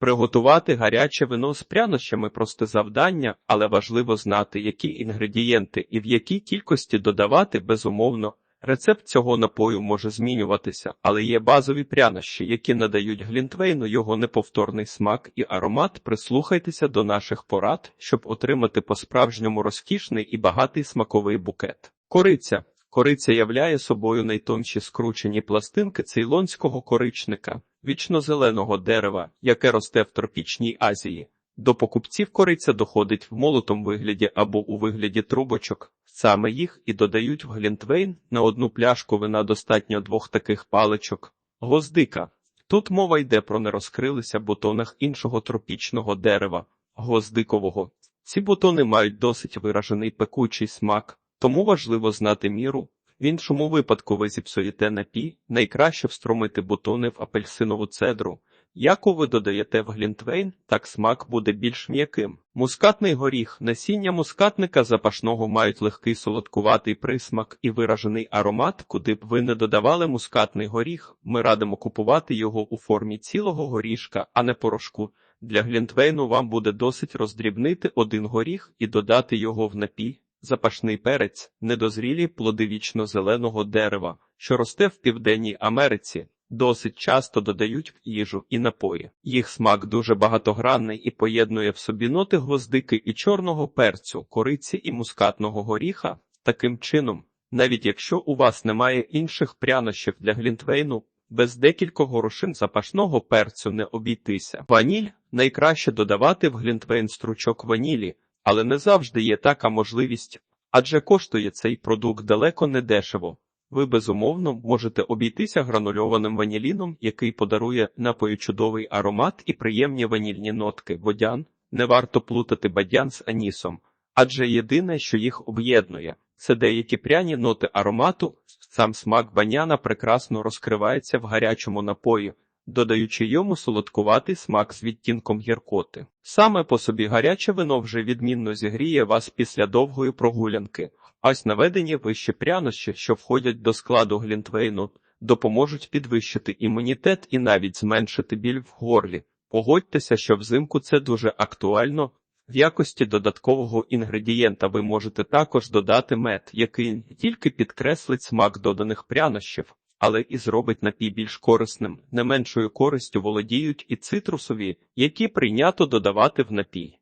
Приготувати гаряче вино з прянощами просте завдання, але важливо знати, які інгредієнти і в якій кількості додавати безумовно. Рецепт цього напою може змінюватися, але є базові прянощі, які надають глінтвейну його неповторний смак і аромат. Прислухайтеся до наших порад, щоб отримати по-справжньому розкішний і багатий смаковий букет. Кориця. Кориця являє собою найтонші скручені пластинки цейлонського коричника, вічно-зеленого дерева, яке росте в тропічній Азії. До покупців кориця доходить в молотом вигляді або у вигляді трубочок. Саме їх і додають в глінтвейн на одну пляшку вина достатньо двох таких паличок. Гвоздика. Тут мова йде про нерозкрилися бутонах іншого тропічного дерева гвоздикового. Ці бутони мають досить виражений пекучий смак, тому важливо знати міру. В іншому випадку ви зіпсуєте напій, найкраще встромити бутони в апельсинову цедру. Яку ви додаєте в глінтвейн, так смак буде більш м'яким. Мускатний горіх. Насіння мускатника запашного мають легкий солодкуватий присмак і виражений аромат, куди б ви не додавали мускатний горіх. Ми радимо купувати його у формі цілого горішка, а не порошку. Для глінтвейну вам буде досить роздрібнити один горіх і додати його в напій. Запашний перець, недозрілі плоди вічно-зеленого дерева, що росте в Південній Америці, досить часто додають в їжу і напої. Їх смак дуже багатогранний і поєднує в собі ноти гвоздики і чорного перцю, кориці і мускатного горіха. Таким чином, навіть якщо у вас немає інших прянощів для глінтвейну, без декількох горошин запашного перцю не обійтися. Ваніль найкраще додавати в глінтвейн стручок ванілі, але не завжди є така можливість, адже коштує цей продукт далеко не дешево. Ви безумовно можете обійтися гранульованим ваніліном, який подарує напою чудовий аромат і приємні ванільні нотки. Водян не варто плутати бадян з анісом, адже єдине, що їх об'єднує, це деякі пряні ноти аромату. Сам смак баняна прекрасно розкривається в гарячому напої, додаючи йому солодкуватий смак з відтінком гіркоти. Саме по собі гаряче вино вже відмінно зігріє вас після довгої прогулянки. Ось наведені вище прянощі, що входять до складу глінтвейну, допоможуть підвищити імунітет і навіть зменшити біль в горлі. Погодьтеся, що взимку це дуже актуально. В якості додаткового інгредієнта ви можете також додати мед, який тільки підкреслить смак доданих прянощів, але і зробить напій більш корисним. Не меншою користю володіють і цитрусові, які прийнято додавати в напій.